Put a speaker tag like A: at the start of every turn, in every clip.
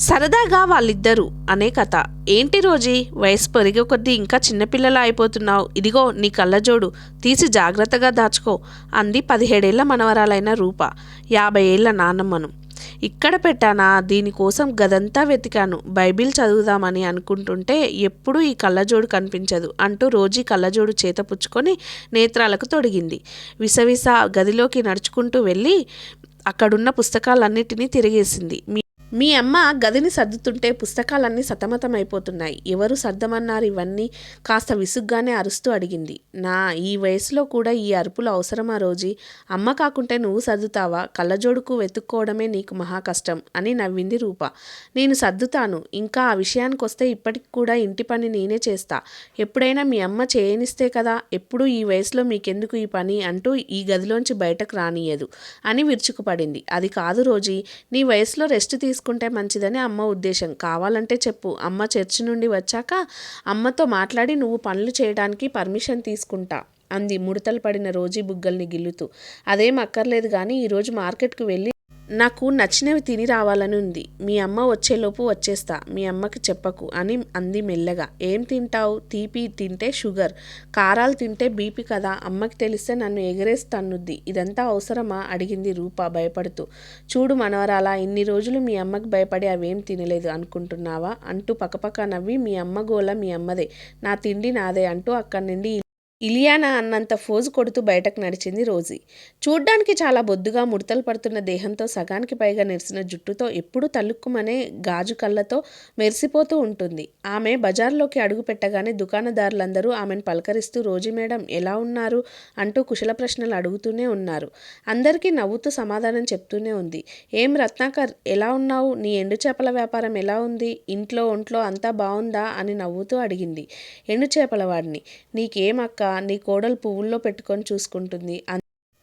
A: సరదాగా వాళ్ళిద్దరూ. అనే కథ. ఏంటి రోజీ? వయసు పెరిగే కొద్దీ ఇంకా చిన్నపిల్లలా అయిపోతున్నావు. ఇదిగో నీ కళ్ళజోడు. తీసి జాగ్రత్తగా దాచుకో. అంది పదిహేడేళ్ళ మనవరాలైన రూప. యాభై ఏళ్ళ నాన్నమ్మను ఇక్కడ పెట్టానా? దీనికోసం గదంతా వెతికాను. బైబిల్ చదువుదామని అనుకుంటుంటే ఎప్పుడూ ఈ కళ్ళజోడు కనిపించదు అంటూ రోజీ కళ్ళజోడు చేత పుచ్చుకొని నేత్రాలకు తొడిగింది. విసవిస గదిలోకి నడుచుకుంటూ వెళ్ళి అక్కడున్న పుస్తకాలన్నిటినీ తిరిగేసింది. మీ అమ్మ గదిని సర్దుతుంటే పుస్తకాలన్నీ సతమతమైపోతున్నాయి. ఎవరు సర్దమన్నారు ఇవన్నీ? కాస్త విసుగ్గానే అరుస్తూ అడిగింది. నా ఈ వయసులో కూడా ఈ అరుపులు అవసరమా రోజీ? అమ్మ కాకుంటే నువ్వు సర్దుతావా? కళ్ళజోడుకు వెతుక్కోవడమే నీకు మహా కష్టం అని నవ్వింది రూప. నేను సర్దుతాను. ఇంకా ఆ విషయానికి వస్తే ఇప్పటికి కూడా ఇంటి పని నేనే చేస్తా. ఎప్పుడైనా మీ అమ్మ చేయనిస్తే కదా ఎప్పుడు ఈ వయసులో మీకెందుకు ఈ పని అంటూ ఈ గదిలోంచి బయటకు రానియదు అని విరుచుకుపడింది. అది కాదు రోజీ నీ వయసులో రెస్ట్ తీసుకుంటే మంచిదని అమ్మ ఉద్దేశం. కావాలంటే చెప్పు. అమ్మ చర్చి నుండి వచ్చాక అమ్మతో మాట్లాడి నువ్వు పనులు చేయడానికి పర్మిషన్ తీసుకుంటా అంది. ముడతలు పడిన రోజీ బుగ్గల్ని గిల్లుతూ. అదేం అక్కర్లేదు కానీ ఈరోజు మార్కెట్కు వెళ్ళి నాకు నచ్చినవి తిని రావాలని ఉంది. మీ అమ్మ వచ్చేలోపు వచ్చేస్తా. మీ అమ్మకి చెప్పకు అని అంది మెల్లగా. ఏం తింటావు? తీపి తింటే షుగర్. కారాలు తింటే బీపీ కదా. అమ్మకి తెలిస్తే నన్ను ఎగరేస్తన్నుద్ది ఇదంతా అవసరమా? అడిగింది రూప భయపడుతూ. చూడు మనవరాలా ఇన్ని రోజులు మీ అమ్మకి భయపడి అవేం తినలేదు అనుకుంటున్నావా? అంటూ పక్కపక్క నవ్వి మీ అమ్మ గోల మీ అమ్మదే. నా తిండి నాదే అంటూ అక్కడి నుండి ఇలియానా అన్నంత ఫోజు కొడుతూ బయటకు నడిచింది రోజీ. చూడ్డానికి చాలా బొద్దుగా ముడతలు పడుతున్న దేహంతో సగానికి పైగా నెరిసిన జుట్టుతో ఎప్పుడూ తలుక్కుమనే గాజు కళ్ళతో మెరిసిపోతూ ఉంటుంది. ఆమె బజార్లోకి అడుగు పెట్టగానే దుకాణదారులందరూ ఆమెను పలకరిస్తూ రోజీ మేడం ఎలా ఉన్నారు? అంటూ కుశల ప్రశ్నలు అడుగుతూనే ఉన్నారు. అందరికీ నవ్వుతూ సమాధానం చెప్తూనే ఉంది. ఏం రత్నాకర్ ఎలా ఉన్నావు? నీ ఎండు చేపల వ్యాపారం ఎలా ఉంది? ఇంట్లో ఒంట్లో అంతా బాగుందా? అని నవ్వుతూ అడిగింది ఎండు చేపల వాడిని నీకేం అక్క? నీ కోడలు పువ్వుల్లో పెట్టుకొని చూసుకుంటుంది.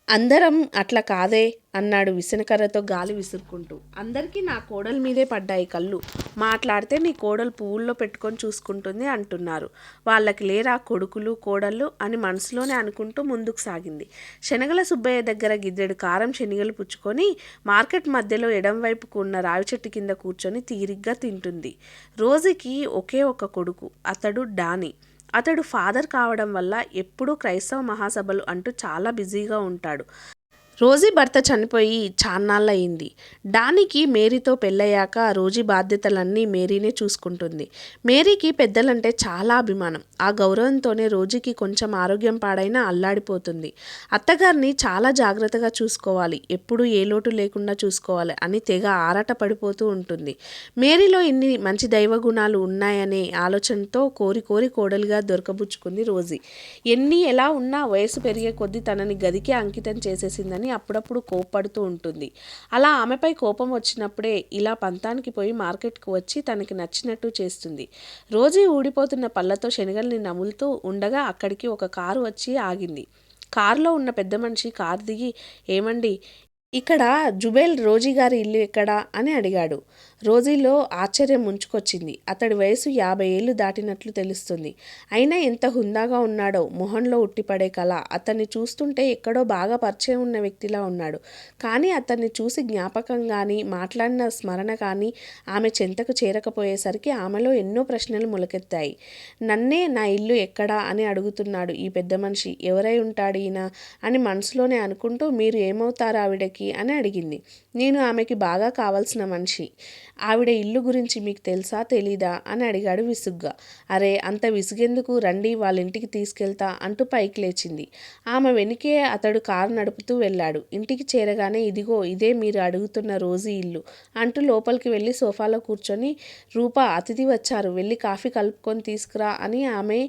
A: అందరం అట్లా కాదే అన్నాడు విసనకర్రతో గాలి విసురుకుంటూ. అందరికీ నా కోడల మీదే పడ్డాయి కళ్ళు. మాట్లాడితే నీ కోడలు పువ్వుల్లో పెట్టుకొని చూసుకుంటుంది అంటున్నారు. వాళ్ళకి లేరా కొడుకులు కోడళ్ళు అని మనసులోనే అనుకుంటూ ముందుకు సాగింది. శనగల సుబ్బయ్య దగ్గర గిద్దెడు కారం శనగలు పుచ్చుకొని మార్కెట్ మధ్యలో ఎడంవైపుకు ఉన్న రావి చెట్టు కింద కూర్చొని తీరిగ్గా తింటుంది. రోజుకి ఒకే ఒక కొడుకు అతడు డానీ. అతడు ఫాదర్ కావడం వల్ల ఎప్పుడూ క్రైస్తవ మహాసభలు అంటూ చాలా బిజీగా ఉంటాడు. రోజీ భర్త చనిపోయి చాన్నాళ్ళయింది. డానికి మేరీతో పెళ్ళయ్యాక రోజీ బాధ్యతలన్నీ మేరీనే చూసుకుంటుంది. మేరీకి పెద్దలంటే చాలా అభిమానం. ఆ గౌరవంతోనే రోజీకి కొంచెం ఆరోగ్యం పాడైనా అల్లాడిపోతుంది. అత్తగారిని చాలా జాగ్రత్తగా చూసుకోవాలి. ఎప్పుడూ ఏ లోటు లేకుండా చూసుకోవాలి అని తెగ ఆరాట పడిపోతూ ఉంటుంది. మేరీలో ఇన్ని మంచి దైవ గుణాలు ఉన్నాయనే ఆలోచనతో కోరి కోరి కోడలుగా దొరకబుచ్చుకుంది రోజీ. ఎన్ని ఎలా ఉన్నా వయసు పెరిగే కొద్దీ తనని గదికి అంకితం చేసేసిందని అప్పుడప్పుడు కోప్పడుతూ ఉంటుంది. అలా ఆమెపై కోపం వచ్చినప్పుడే ఇలా పంతానికి పోయి మార్కెట్కు వచ్చి తనకి నచ్చినట్టు చేస్తుంది. రోజీ ఊడిపోతున్న పళ్ళతో శనగల్ని నములుతూ ఉండగా అక్కడికి ఒక కారు వచ్చి ఆగింది. కారులో ఉన్న పెద్ద మనిషి కారు దిగి ఏమండి ఇక్కడ జుబేల్ రోజీ గారి ఇల్లు ఎక్కడా? అని అడిగాడు. రోజీలో ఆశ్చర్యం ముంచుకొచ్చింది. అతడి వయసు యాభై ఏళ్ళు దాటినట్లు తెలుస్తుంది. అయినా ఎంత హుందాగా ఉన్నాడో మొహంలో ఉట్టిపడే కళ అతన్ని చూస్తుంటే ఎక్కడో బాగా పరిచయం ఉన్న వ్యక్తిలా ఉన్నాడు. కానీ అతన్ని చూసి జ్ఞాపకం కానీ మాట్లాడిన స్మరణ కానీ ఆమె చెంతకు చేరకపోయేసరికి ఆమెలో ఎన్నో ప్రశ్నలు మొలకెత్తాయి. నన్నే నా ఇల్లు ఎక్కడా అని అడుగుతున్నాడు ఈ పెద్ద మనిషి. ఎవరై ఉంటాడు ఈయన అని మనసులోనే అనుకుంటూ మీరు ఏమవుతారు ఆవిడకి అని అడిగింది. నేను ఆమెకి బాగా కావాల్సిన మనిషి. ఆవిడ ఇల్లు గురించి మీకు తెలుసా తెలీదా అని అడిగాడు విసుగ్గా. అరే అంత విసుగెందుకు? రండి వాళ్ళ ఇంటికి తీసుకెళ్తా అంటూ పైకి లేచింది. ఆమె వెనుకే అతడు కారు నడుపుతూ వెళ్ళాడు. ఇంటికి చేరగానే ఇదిగో ఇదే మీరు అడుగుతున్న రోజీ ఇల్లు అంటూ లోపలికి వెళ్ళి సోఫాలో కూర్చొని రూప అతిథి వచ్చారు. వెళ్ళి కాఫీ కలుపుకొని తీసుకురా అని ఆమె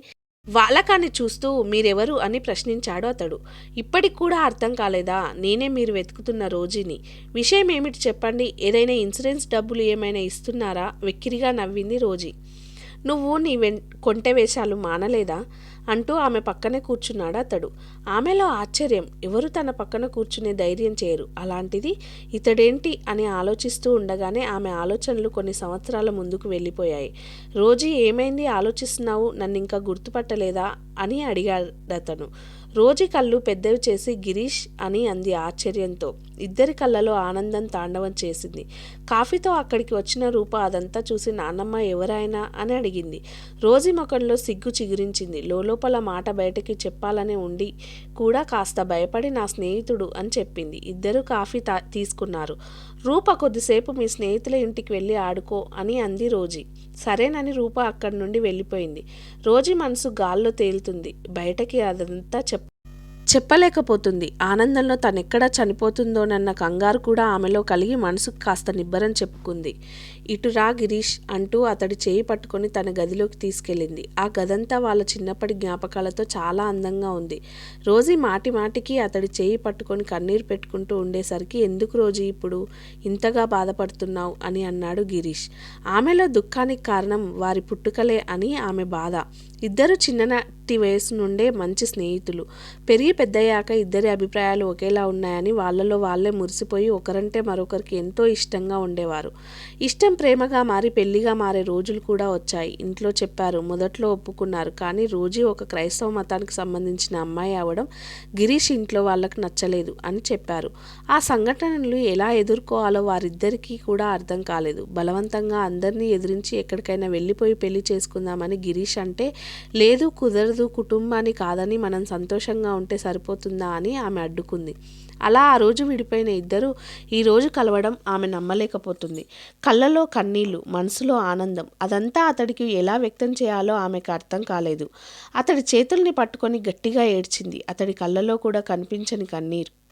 A: వాళ్ళకాన్ని చూస్తూ మీరెవరు అని ప్రశ్నించాడు అతడు. ఇప్పటికి కూడా అర్థం కాలేదా? నేనే మీరు వెతుకుతున్న రోజీని. విషయం ఏమిటి చెప్పండి? ఏదైనా ఇన్సూరెన్స్ డబ్బులు ఏమైనా ఇస్తున్నారా? వెక్కిరిగా నవ్వింది రోజీ. నువ్వు నీ వెన్ కొంటె వేషాలు మానలేదా? అంటూ ఆమె పక్కనే కూర్చున్నాడు అతడు. ఆమెలో ఆశ్చర్యం. ఎవరు తన పక్కన కూర్చునే ధైర్యం చేయరు. అలాంటిది ఇతడేంటి అని ఆలోచిస్తూ ఉండగానే ఆమె ఆలోచనలు కొన్ని సంవత్సరాల ముందుకు వెళ్ళిపోయాయి. రోజు ఏమైంది ఆలోచిస్తున్నావు? నన్ను ఇంకా గుర్తుపట్టలేదా? అని అడిగాడు అతను రోజీ కళ్ళు పెద్దవి చేసి గిరీష్ అని అంది ఆశ్చర్యంతో. ఇద్దరి కళ్ళలో ఆనందం తాండవం చేసింది. కాఫీతో అక్కడికి వచ్చిన రూప అదంతా చూసి నాన్నమ్మ ఎవరైనా అని అడిగింది. రోజీ ముఖంలో సిగ్గు చిగురించింది. లోపల మాట బయటకి చెప్పాలనే ఉండి కూడా కాస్త భయపడి నా స్నేహితుడు అని చెప్పింది. ఇద్దరు కాఫీ తీసుకున్నారు. రూప కొద్దిసేపు మీ స్నేహితుల ఇంటికి వెళ్ళి ఆడుకో అని అంది రోజీ. సరేనని రూప అక్కడి నుండి వెళ్ళిపోయింది. రోజీ మనసు గాల్లో తేలుతుంది. బయటకి అదంతా చెప్ చెప్పలేకపోతుంది. ఆనందంలో తనెక్కడ చనిపోతుందోనన్న కంగారు కూడా ఆమెలో కలిగి మనసుకు కాస్త నిబ్బరం చెప్పుకుంది. ఇటురా గిరీష్ అంటూ అతడి చేయి పట్టుకొని తన గదిలోకి తీసుకెళ్ళింది. ఆ గదంతా వాళ్ళ చిన్నప్పటి జ్ఞాపకాలతో చాలా అందంగా ఉంది. రోజీ మాటి మాటికి అతడి చేయి పట్టుకొని కన్నీరు పెట్టుకుంటూ ఉండేసరికి ఎందుకు రోజు ఇప్పుడు ఇంతగా బాధపడుతున్నావు? అని అన్నాడు గిరీష్. ఆమెలో దుఃఖానికి కారణం వారి పుట్టుకలే అని ఆమె బాధ. ఇద్దరు చిన్ననాటి వయసు నుండే మంచి స్నేహితులు. పెరిగి పెద్దయ్యాక ఇద్దరి అభిప్రాయాలు ఒకేలా ఉన్నాయని వాళ్ళలో వాళ్ళే మురిసిపోయి ఒకరంటే మరొకరికి ఎంతో ఇష్టంగా ఉండేవారు. ఇష్టం ప్రేమగా మారి పెళ్ళిగా మారే రోజులు కూడా వచ్చాయి. ఇంట్లో చెప్పారు మొదట్లో ఒప్పుకున్నారు. కానీ రోజీ ఒక క్రైస్తవ మతానికి సంబంధించిన అమ్మాయి అవడం గిరీష్ ఇంట్లో వాళ్ళకు నచ్చలేదు అని చెప్పారు. ఆ సంఘటనలు ఎలా ఎదుర్కోవాలో వారిద్దరికీ కూడా అర్థం కాలేదు. బలవంతంగా అందరినీ ఎదిరించి ఎక్కడికైనా వెళ్ళిపోయి పెళ్ళి చేసుకుందామని గిరీష్ అంటే లేదు కుదరదు కుటుంబాన్ని కాదని మనం సంతోషంగా ఉంటే సరిపోతుందా అని ఆమె అడ్డుకుంది. అలా ఆ రోజు విడిపోయిన ఇద్దరు ఈ రోజు కలవడం ఆమె నమ్మలేకపోతుంది. కళ్ళలో కన్నీళ్ళు మనసులో ఆనందం అదంతా అతడికి ఎలా వ్యక్తం చేయాలో ఆమెకు అర్థం కాలేదు. అతడి చేతుల్ని పట్టుకొని గట్టిగా ఏడ్చింది. అతడి కళ్ళలో కూడా కనిపించని కన్నీరు.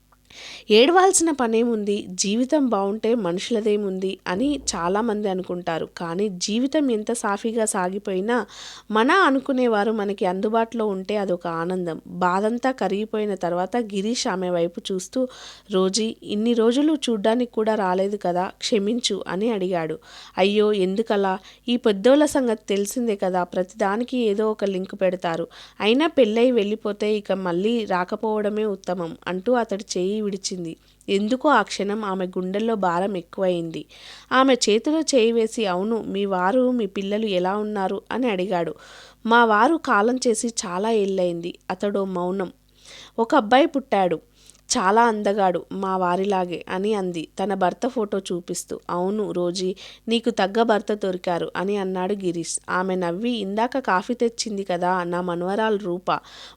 A: ఏడవాల్సిన పనేముంది జీవితం బాగుంటే మనుషులదేముంది అని చాలామంది అనుకుంటారు. కానీ జీవితం ఎంత సాఫీగా సాగిపోయినా మన అనుకునేవారు మనకి అందుబాటులో ఉంటే అదొక ఆనందం. బాధంతా కరిగిపోయిన తర్వాత గిరీష్ ఆమె వైపు చూస్తూ రోజీ ఇన్ని రోజులు చూడ్డానికి కూడా రాలేదు కదా క్షమించు అని అడిగాడు. అయ్యో ఎందుకలా? ఈ పెద్దోళ్ళ సంగతి తెలిసిందే కదా ప్రతిదానికి ఏదో ఒక లింక్ పెడతారు. అయినా పెళ్ళై వెళ్ళిపోతే ఇక మళ్ళీ రాకపోవడమే ఉత్తమం అంటూ అతడు చేయి విడిచింది. ఎందుకో ఆ క్షణం ఆమె గుండెల్లో భారం ఎక్కువైంది. ఆమె చేతిలో చేయి వేసి అవును మీ వారు మీ పిల్లలు ఎలా ఉన్నారు? అని అడిగాడు. మా వారు కాలం చేసి చాలా ఏళ్ళయింది. అతడు మౌనం. ఒక అబ్బాయి పుట్టాడు. చాలా అందగాడు మా వారిలాగే అని అంది. తన భర్త ఫోటో చూపిస్తూ అవును రోజీ నీకు తగ్గ భర్త దొరికారు అని అన్నాడు గిరీష్. ఆమె నవ్వి ఇందాక కాఫీ తెచ్చింది కదా నా మనవరాలు రూప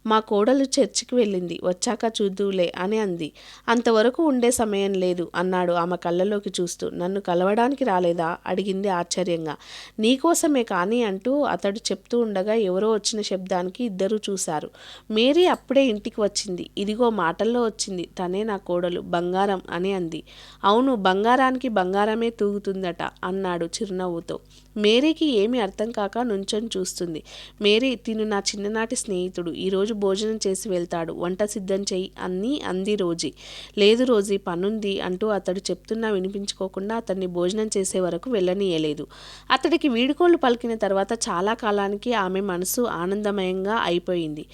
A: మా కోడలు చర్చికి వెళ్ళింది వచ్చాక చూద్దులే అని అంది. అంతవరకు ఉండే సమయం లేదు అన్నాడు ఆమె కళ్ళలోకి చూస్తూ. నన్ను కలవడానికి రాలేదా? అడిగింది ఆశ్చర్యంగా. నీకోసమే కానీ అంటూ అతడు చెప్తూ ఉండగా ఎవరో వచ్చిన శబ్దానికి ఇద్దరూ చూశారు. మేరీ అప్పుడే ఇంటికి వచ్చింది. ఇదిగో మాటల్లో వచ్చింది. తనే నా కోడలు బంగారం అని అంది. అవును బంగారానికి బంగారమే తూగుతుందట అన్నాడు చిరునవ్వుతో. మేరీకి ఏమీ అర్థం కాక నుంచొని చూస్తుంది. మేరీ తిను నా చిన్ననాటి స్నేహితుడు ఈరోజు భోజనం చేసి వెళ్తాడు వంట సిద్ధం చెయ్యి అన్నీ అంది రోజీ. లేదు రోజీ పనుంది అంటూ అతడు చెప్తున్నా వినిపించుకోకుండా అతన్ని భోజనం చేసే వరకు వెళ్ళనీయలేదు. అతడికి వీడుకోలు పలికిన తర్వాత చాలా కాలానికి ఆమె మనసు ఆనందమయంగా అయిపోయింది.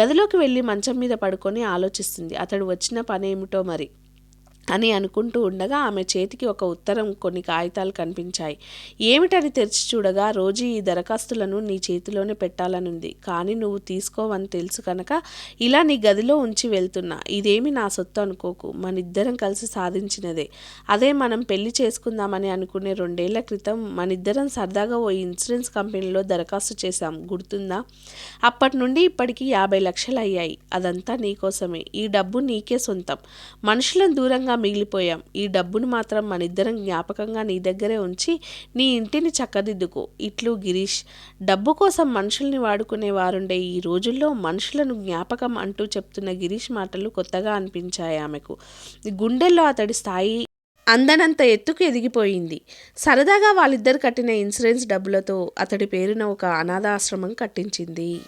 A: గదిలోకి వెళ్ళి మంచం మీద పడుకొని ఆలోచిస్తుంది. అతడు వచ్చిన పనేమిటో మరి? అని అనుకుంటూ ఉండగా ఆమె చేతికి ఒక ఉత్తరం కొన్ని కాగితాలు కనిపించాయి. ఏమిటని తెరిచి చూడగా రోజు ఈ దరఖాస్తులను నీ చేతిలోనే పెట్టాలనుంది. కానీ నువ్వు తీసుకోవని తెలుసు కనుక ఇలా నీ గదిలో ఉంచి వెళ్తున్నా. ఇదేమి నా సొత్తు అనుకోకు. మనిద్దరం కలిసి సాధించినదే. అదే మనం పెళ్ళి చేసుకుందామని అనుకునే రెండేళ్ళ క్రితం మనిద్దరం సరదాగా ఓ ఇన్సూరెన్స్ కంపెనీలో దరఖాస్తు చేశాం. గుర్తుందా? అప్పటి నుండి ఇప్పటికి యాభై లక్షలు అయ్యాయి అదంతా నీకోసమే ఈ డబ్బు నీకే సొంతం. మనుషులను దూరంగా మిగిలిపోయాం. ఈ డబ్బును మాత్రం మనిద్దరం జ్ఞాపకంగా నీ దగ్గరే ఉంచి నీ ఇంటిని చక్కదిద్దుకో. ఇట్లు గిరీష్. డబ్బు కోసం మనుషుల్ని వాడుకునే వారుండే ఈ రోజుల్లో మనుషులను జ్ఞాపకం అంటూ చెప్తున్న గిరీష్ మాటలు కొత్తగా అనిపించాయి ఆమెకు. గుండెల్లో అతడి స్థాయి అందనంత ఎత్తుకు ఎదిగిపోయింది. సరదాగా వాళ్ళిద్దరు కట్టిన ఇన్సూరెన్స్ డబ్బులతో అతడి పేరున ఒక అనాథాశ్రమం కట్టించింది.